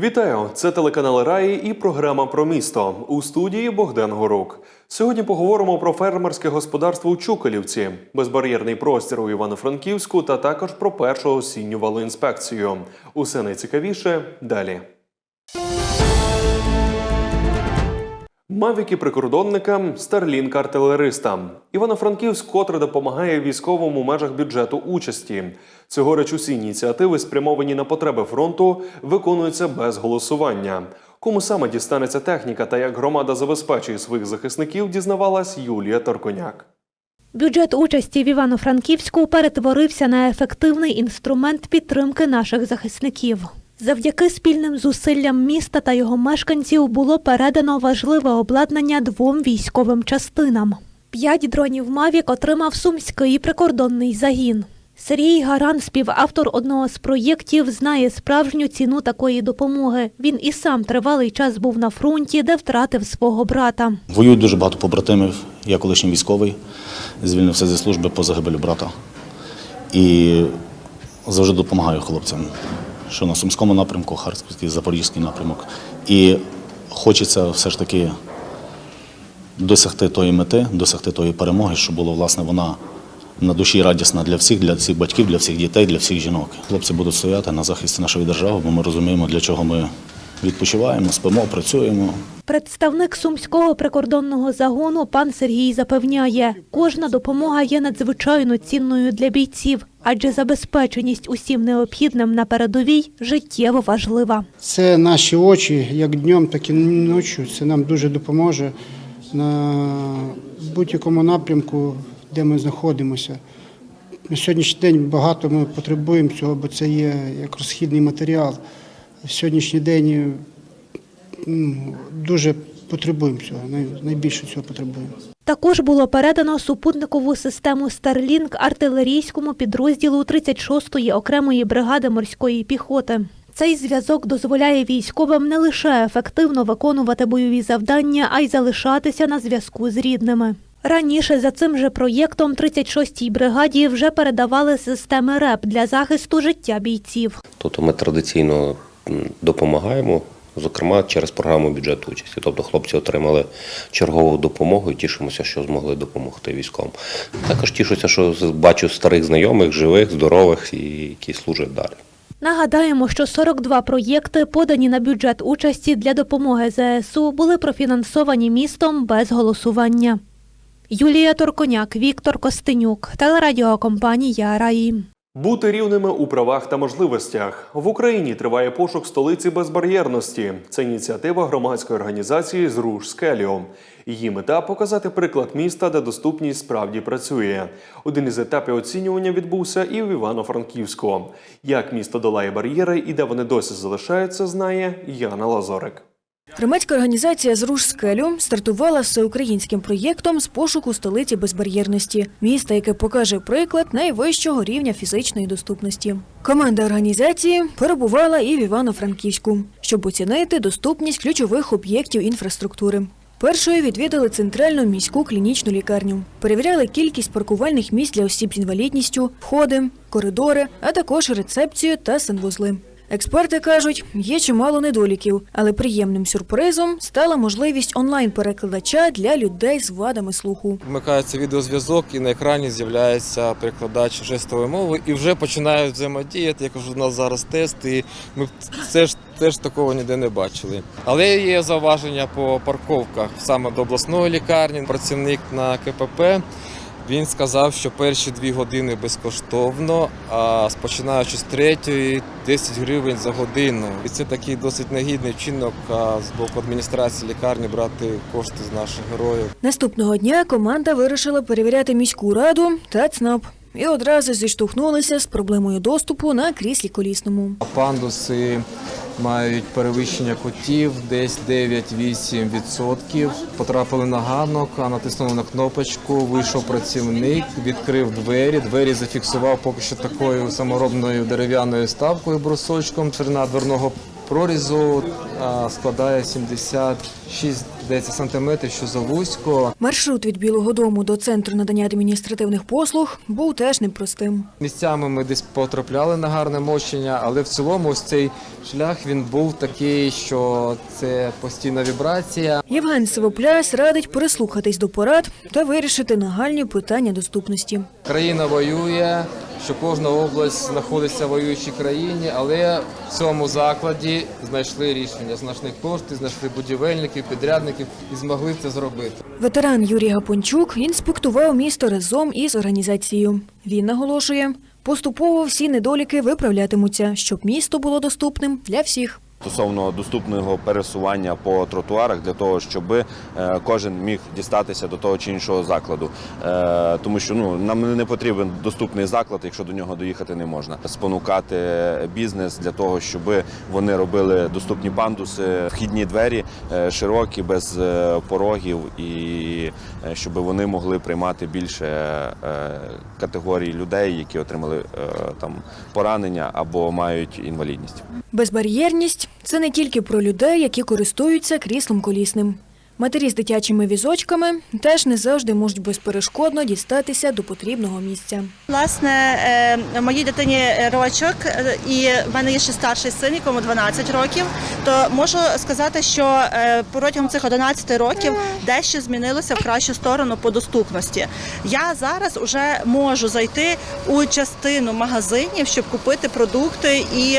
Вітаю! Це телеканал Раї і програма про місто. У студії Богдан Горук. Сьогодні поговоримо про фермерське господарство у Чуколівці, безбар'єрний простір у Івано-Франківську та також про першу осінню валоінспекцію. Усе найцікавіше далі. Мавіки прикордонникам, Старлінк артилеристам. Івано-Франківськ котре допомагає військовим у межах бюджету участі. Цьогоріч усі ініціативи, спрямовані на потреби фронту, виконуються без голосування. Кому саме дістанеться техніка та як громада забезпечує своїх захисників, дізнавалась Юлія Торконяк. Бюджет участі в Івано-Франківську перетворився на ефективний інструмент підтримки наших захисників. Завдяки спільним зусиллям міста та його мешканців було передано важливе обладнання двом військовим частинам. П'ять дронів Мавік отримав сумський прикордонний загін. Сергій Гаран, співавтор одного з проєктів, знає справжню ціну такої допомоги. Він і сам тривалий час був на фронті, де втратив свого брата. Воюють дуже багато побратимів. Я колишній військовий, звільнився зі служби по загибелю брата. І завжди допомагаю хлопцям, що на Сумському напрямку, Харківський, Запорізький напрямок. І хочеться все ж таки досягти тої мети, досягти тої перемоги, щоб була власне вона на душі радісна для всіх, для всіх батьків, для всіх дітей, для всіх жінок. Хлопці будуть стояти на захисті нашої держави, бо ми розуміємо, для чого ми відпочиваємо, спимо, працюємо. Представник сумського прикордонного загону пан Сергій запевняє, кожна допомога є надзвичайно цінною для бійців, адже забезпеченість усім необхідним на передовій життєво важлива. Це наші очі, як днем, так і ночі. Це нам дуже допоможе на будь-якому напрямку, де ми знаходимося. На сьогоднішній день багато ми потребуємо цього, бо це є як розхідний матеріал. В сьогоднішній день ну, дуже потребуємо цього, найбільше цього потребуємо. Також було передано супутникову систему Starlink артилерійському підрозділу 36-ї окремої бригади морської піхоти. Цей зв'язок дозволяє військовим не лише ефективно виконувати бойові завдання, а й залишатися на зв'язку з рідними. Раніше за цим же проєктом 36-й бригаді вже передавали системи РЕП для захисту життя бійців. Тобто ми традиційно допомагаємо, зокрема через програму бюджету участі. Тобто хлопці отримали чергову допомогу і тішимося, що змогли допомогти військовим. Також тішуся, що бачу старих знайомих, живих, здорових і які служать далі. Нагадаємо, що 42 проєкти, подані на бюджет участі для допомоги ЗСУ, були профінансовані містом без голосування. Юлія Торконяк, Віктор Костенюк, телерадіокомпанія Раї. Бути рівними у правах та можливостях в Україні триває пошук столиці безбар'єрності. Це ініціатива громадської організації Зруш Скеліо. Її мета показати приклад міста, де доступність справді працює. Один із етапів оцінювання відбувся і в Івано-Франківську. Як місто долає бар'єри і де вони досі залишаються, знає Яна Лазорик. Громадська організація «Зруш скелю стартувала всеукраїнським проєктом з пошуку столиці безбар'єрності, міста, яке покаже приклад найвищого рівня фізичної доступності. Команда організації перебувала і в Івано-Франківську, щоб оцінити доступність ключових об'єктів інфраструктури. Першою відвідали центральну міську клінічну лікарню, перевіряли кількість паркувальних місць для осіб з інвалідністю, входи, коридори, а також рецепцію та санвузли. Експерти кажуть, є чимало недоліків, але приємним сюрпризом стала можливість онлайн-перекладача для людей з вадами слуху. Вмикається відеозв'язок і на екрані з'являється перекладач жестової мови і вже починають взаємодіяти. Я у нас зараз тест, і ми це ж теж такого ніде не бачили. Але є зауваження по парковках саме до обласної лікарні. Працівник на КПП. Він сказав, що перші дві години безкоштовно, а починаючи з третьої 10 гривень за годину. І це такий досить негідний вчинок з боку адміністрації лікарні брати кошти з наших героїв. Наступного дня команда вирішила перевіряти міську раду та ЦНАП. І одразу зіштовхнулися з проблемою доступу на кріслі колісному. Пандуси мають перевищення котів десь 9-8%. Потрапили на ганок, а натиснули на кнопочку. Вийшов працівник, відкрив двері. Двері зафіксував поки що такою саморобною дерев'яною ставкою брусочком. Ширина дверного прорізу складає 76 здається, сантиметрів, що завузько. Маршрут від Білого Дому до центру надання адміністративних послуг був теж непростим. Місцями ми десь потрапляли на гарне мощення, але в цілому ось цей шлях він був такий, що це постійна вібрація. Євген Сивопляс радить прислухатись до порад та вирішити нагальні питання доступності. Країна воює, що кожна область знаходиться в воюючій країні, але в цьому закладі знайшли рішення, знайшли кошти, знайшли будівельників, підрядників і змогли це зробити. Ветеран Юрій Гапончук інспектував місто разом із організацією. Він наголошує, поступово всі недоліки виправлятимуться, щоб місто було доступним для всіх. Стосовно доступного пересування по тротуарах для того, щоб е, кожен міг дістатися до того чи іншого закладу. Е, Тому що ну нам не потрібен доступний заклад, якщо до нього доїхати не можна. Спонукати бізнес для того, щоб вони робили доступні пандуси, вхідні двері е, широкі, без порогів, і щоб вони могли приймати більше категорій людей, які отримали там поранення або мають інвалідність. Безбар'єрність це не тільки про людей, які користуються кріслом колісним. Матері з дитячими візочками теж не завжди можуть безперешкодно дістатися до потрібного місця. Власне, е, моїй дитині рочок, е, і в мене є ще старший син, якому 12 років. То можу сказати, що е, протягом цих 11 років дещо змінилося в кращу сторону по доступності. Я зараз вже можу зайти у частину магазинів, щоб купити продукти і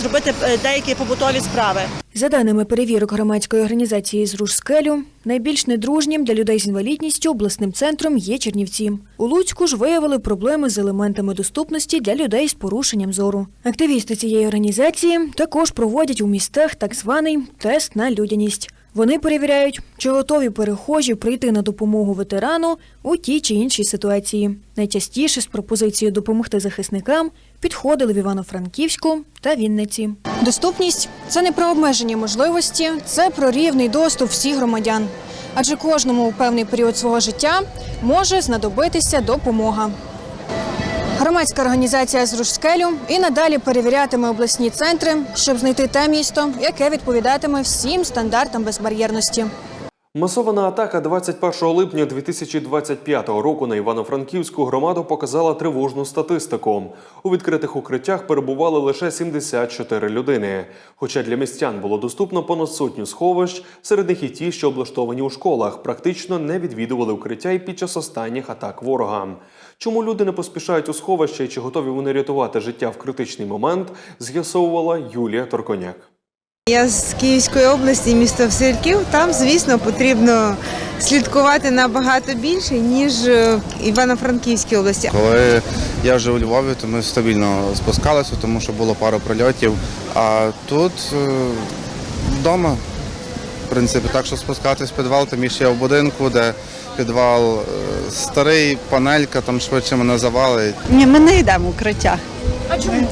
зробити деякі побутові справи. За даними перевірок громадської організації з Ружскелю, найбільш недружнім для людей з інвалідністю обласним центром є Чернівці. У Луцьку ж виявили проблеми з елементами доступності для людей з порушенням зору. Активісти цієї організації також проводять у містах так званий тест на людяність. Вони перевіряють, чи готові перехожі прийти на допомогу ветерану у тій чи іншій ситуації. Найчастіше з пропозицією допомогти захисникам підходили в Івано-Франківську та Вінниці. Доступність це не про обмежені можливості, це про рівний доступ всіх громадян. Адже кожному у певний період свого життя може знадобитися допомога. Громадська організація з Ружскелю і надалі перевірятиме обласні центри, щоб знайти те місто, яке відповідатиме всім стандартам безбар'єрності. Масована атака 21 липня 2025 року на Івано-Франківську громаду показала тривожну статистику. У відкритих укриттях перебували лише 74 людини. Хоча для містян було доступно понад сотню сховищ, серед них і ті, що облаштовані у школах, практично не відвідували укриття і під час останніх атак ворога. Чому люди не поспішають у сховище і чи готові вони рятувати життя в критичний момент, з'ясовувала Юлія Торконяк. Я з Київської області, місто Васильків. Там, звісно, потрібно слідкувати набагато більше, ніж е, в Івано-Франківській області. Коли я вже у Львові, то ми стабільно спускалися, тому що було пару прильотів. А тут е, вдома, в принципі, так що спускатись в підвал, тим більше я в будинку, де підвал е, старий, панелька, там швидше мене завалить. Ні, ми не йдемо в укриття. А чому?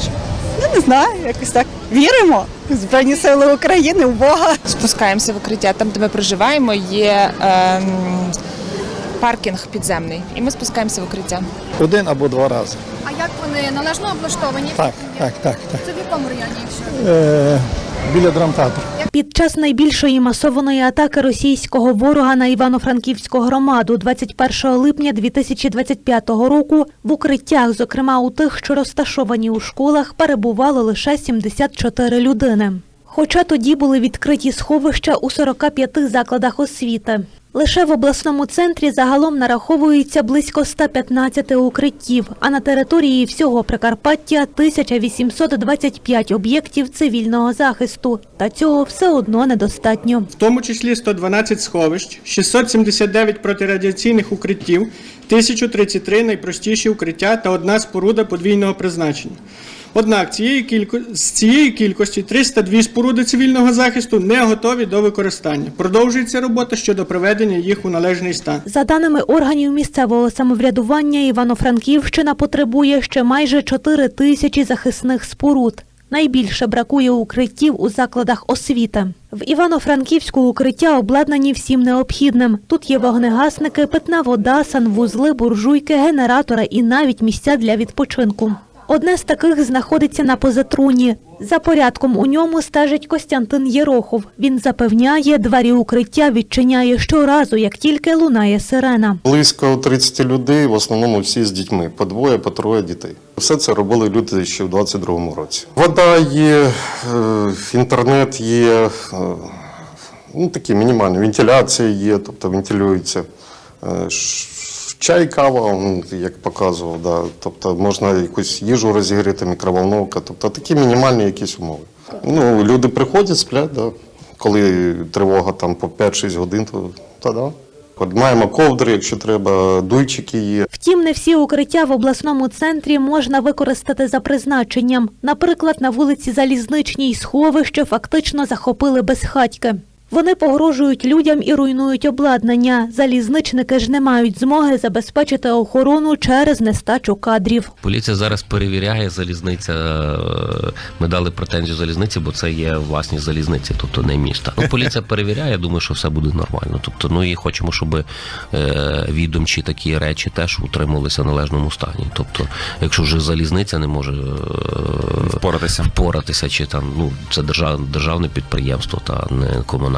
Ну не знаю, якось так віримо в Збройні Сили України, в Бога. спускаємося в укриття. Там, де ми проживаємо, є ем, паркінг підземний, і ми спускаємося в укриття. Один або два рази. А як вони належно облаштовані? Так, так, так, так. Це в якому районі? Якщо Е, біля драмтеатру. Під час найбільшої масованої атаки російського ворога на Івано-Франківську громаду 21 липня 2025 року в укриттях, зокрема у тих, що розташовані у школах, перебувало лише 74 людини. Хоча тоді були відкриті сховища у 45 закладах освіти. Лише в обласному центрі загалом нараховується близько 115 укриттів, а на території всього Прикарпаття 1825 об'єктів цивільного захисту. Та цього все одно недостатньо. в тому числі 112 сховищ, 679 протирадіаційних укриттів, 1033 найпростіші укриття та одна споруда подвійного призначення. Однак цієї кілько... з цієї кількості 302 споруди цивільного захисту не готові до використання. Продовжується робота щодо приведення їх у належний стан. За даними органів місцевого самоврядування, Івано-Франківщина потребує ще майже 4 тисячі захисних споруд. Найбільше бракує укриттів у закладах освіти. В Івано-Франківську укриття обладнані всім необхідним. Тут є вогнегасники, питна вода, санвузли, буржуйки, генератори і навіть місця для відпочинку. Одне з таких знаходиться на позатруні. За порядком у ньому стежить Костянтин Єрохов. Він запевняє, двері укриття відчиняє щоразу, як тільки лунає сирена. Близько 30 людей, в основному всі з дітьми, по двоє, по троє дітей. Все це робили люди ще в 22-му році. Вода є, е, інтернет є, е, ну такі мінімальні, вентиляція є, тобто вентилюється. Чай, кава, як показував, да. тобто можна якусь їжу розігріти, мікроволновка, тобто такі мінімальні якісь умови. Ну, люди приходять, сплять, да. коли тривога там по 5-6 годин, то, то да. От маємо ковдри, якщо треба, дуйчики є. Втім, не всі укриття в обласному центрі можна використати за призначенням. Наприклад, на вулиці Залізничній сховище фактично захопили безхатьки. Вони погрожують людям і руйнують обладнання. Залізничники ж не мають змоги забезпечити охорону через нестачу кадрів. Поліція зараз перевіряє залізниця. е, Ми дали претензію залізниці, бо це є власність залізниці, тобто не міста. Ну, поліція перевіряє, я думаю, що все буде нормально. Тобто, ну і хочемо, щоб е, відомчі такі речі теж утримувалися в належному стані. Тобто, якщо вже залізниця не може е, Впоратися. впоратися, чи там ну це держав, державне підприємство та не комунальне.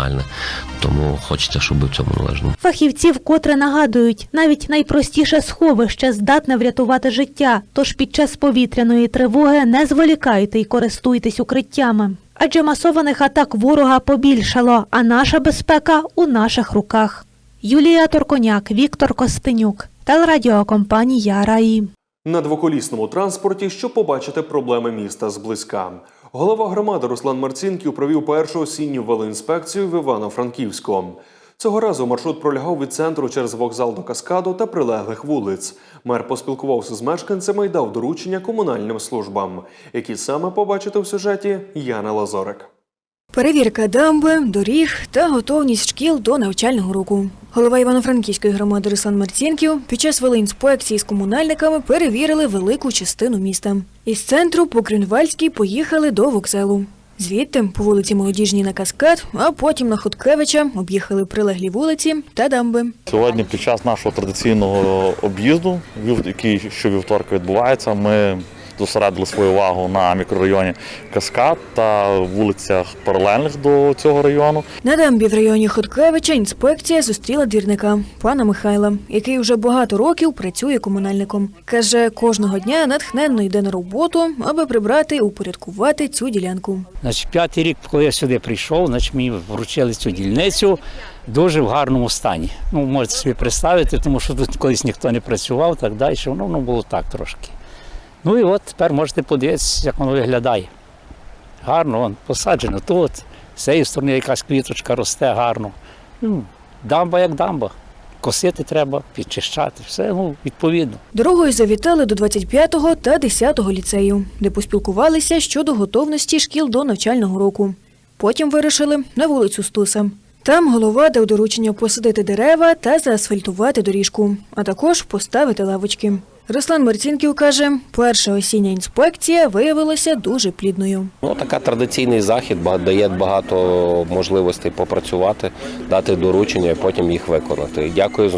Тому хочеться, щоб в цьому належному. Фахівці вкотре нагадують, навіть найпростіше сховище здатне врятувати життя. Тож під час повітряної тривоги не зволікайте й користуйтесь укриттями. Адже масованих атак ворога побільшало, а наша безпека у наших руках. Юлія Торконяк, Віктор Костенюк, телерадіокомпанія Раї. На двоколісному транспорті, щоб побачити проблеми міста зблизька. Голова громади Руслан Марцінків провів першу осінню велоінспекцію в Івано-Франківську. Цього разу маршрут пролягав від центру через вокзал до каскаду та прилеглих вулиць. Мер поспілкувався з мешканцями і дав доручення комунальним службам, які саме побачити в сюжеті Яна Лазорик. Перевірка дамби, доріг та готовність шкіл до навчального року. Голова Івано-Франківської громади Руслан Марцінків під час велоінспекції з комунальниками перевірили велику частину міста. Із центру по Крюнвальській поїхали до вокзалу. Звідти по вулиці Молодіжній на Каскад, а потім на Хоткевича об'їхали прилеглі вулиці та дамби. Сьогодні під час нашого традиційного об'їзду, який щовівторка відбувається, ми зосередили свою увагу на мікрорайоні Каскад та вулицях паралельних до цього району. На дамбі в районі Хоткевича інспекція зустріла двірника пана Михайла, який вже багато років працює комунальником. Каже, кожного дня натхненно йде на роботу, аби прибрати і упорядкувати цю ділянку. Значить, п'ятий рік, коли я сюди прийшов, значить, мені вручили цю дільницю дуже в гарному стані. Ну, можете собі представити, тому що тут колись ніхто не працював, так далі. Воно, воно було так трошки. Ну і от тепер можете подивитися, як воно виглядає. Гарно, вон, посаджено тут. З цієї сторони якась квіточка росте гарно. Ну, дамба як дамба. Косити треба, підчищати, все ну, відповідно. Дорогою завітали до 25-го та 10-го ліцею, де поспілкувалися щодо готовності шкіл до навчального року. Потім вирішили на вулицю Стуса. Там голова дав доручення посадити дерева та заасфальтувати доріжку, а також поставити лавочки. Руслан Марцінків каже, перша осіння інспекція виявилася дуже плідною. Ну, така традиційний захід дає багато можливостей попрацювати, дати доручення і потім їх виконати. Дякую,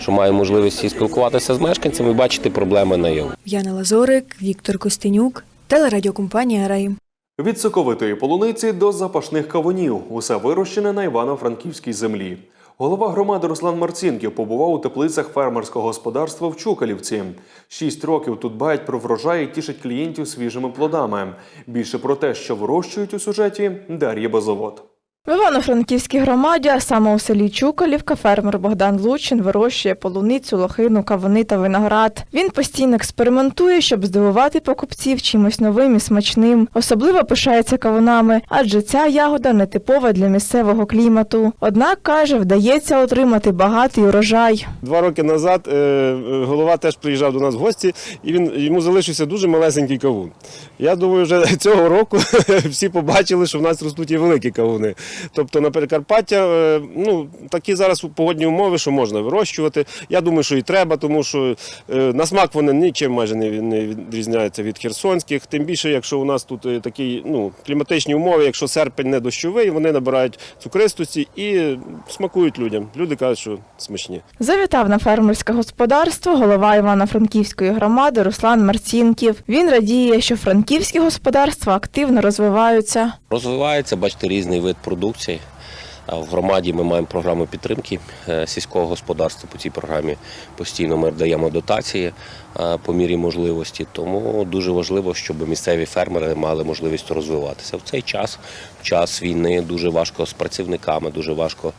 що маю можливість і спілкуватися з мешканцями і бачити проблеми наяву. Яна Лазорик, Віктор Костенюк, телерадіокомпанія Рай. Від соковитої полуниці до запашних кавунів усе вирощене на Івано-Франківській землі. Голова громади Руслан Марцінків побував у теплицях фермерського господарства в Чукалівці. Шість років тут бають про врожай і тішать клієнтів свіжими плодами. Більше про те, що вирощують у сюжеті Дар'я Базовод. В Івано-Франківській громаді, а саме у селі Чукалівка, фермер Богдан Лучин вирощує полуницю, лохину, кавуни та виноград. Він постійно експериментує, щоб здивувати покупців чимось новим і смачним. Особливо пишається кавунами, адже ця ягода нетипова для місцевого клімату. Однак каже, вдається отримати багатий урожай. Два роки назад е, е, голова теж приїжджав до нас в гості, і він йому залишився дуже малесенький кавун. Я думаю, вже цього року всі побачили, що в нас ростуть і великі кавуни. Тобто на Прикарпаття е, ну, такі зараз погодні умови, що можна вирощувати. Я думаю, що і треба, тому що е, на смак вони нічим майже не, від- відрізняються від херсонських. Тим більше, якщо у нас тут е, такі ну, кліматичні умови, якщо серпень не дощовий, вони набирають цукристості і смакують людям. Люди кажуть, що смачні. Завітав на фермерське господарство голова Івано-Франківської громади Руслан Марцінків. Він радіє, що франківські господарства активно розвиваються. Розвивається, бачите, різний вид продукції. В громаді ми маємо програму підтримки е, сільського господарства. По цій програмі постійно ми даємо дотації е, по мірі можливості. Тому дуже важливо, щоб місцеві фермери мали можливість розвиватися. В цей час, в час війни, дуже важко з працівниками, дуже важко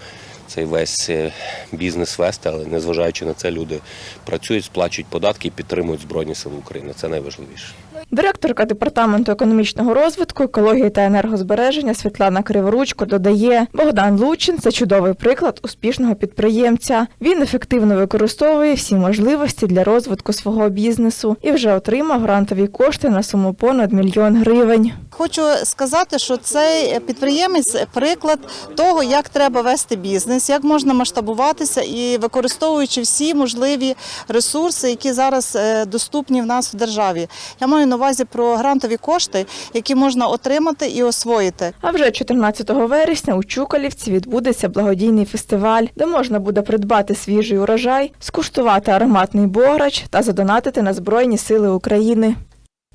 цей весь е, бізнес вести, але незважаючи на це, люди працюють, сплачують податки і підтримують Збройні Сили України. Це найважливіше. Директорка департаменту економічного розвитку, екології та енергозбереження Світлана Криворучко додає, Богдан Лучин це чудовий приклад успішного підприємця. Він ефективно використовує всі можливості для розвитку свого бізнесу і вже отримав грантові кошти на суму понад мільйон гривень. Хочу сказати, що цей підприємець приклад того, як треба вести бізнес, як можна масштабуватися і використовуючи всі можливі ресурси, які зараз е, доступні в нас в державі. Я маю на увазі про грантові кошти, які можна отримати і освоїти. А вже 14 вересня у Чукалівці відбудеться благодійний фестиваль, де можна буде придбати свіжий урожай, скуштувати ароматний бограч та задонатити на Збройні Сили України.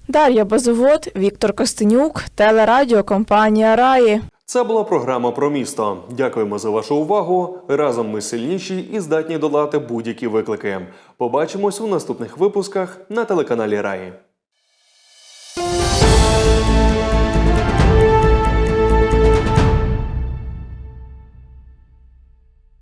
Дар'я Базовод, Віктор Костенюк, телерадіокомпанія Раї. Це була програма про місто. Дякуємо за вашу увагу. Разом ми сильніші і здатні долати будь-які виклики. Побачимось у наступних випусках на телеканалі Раї.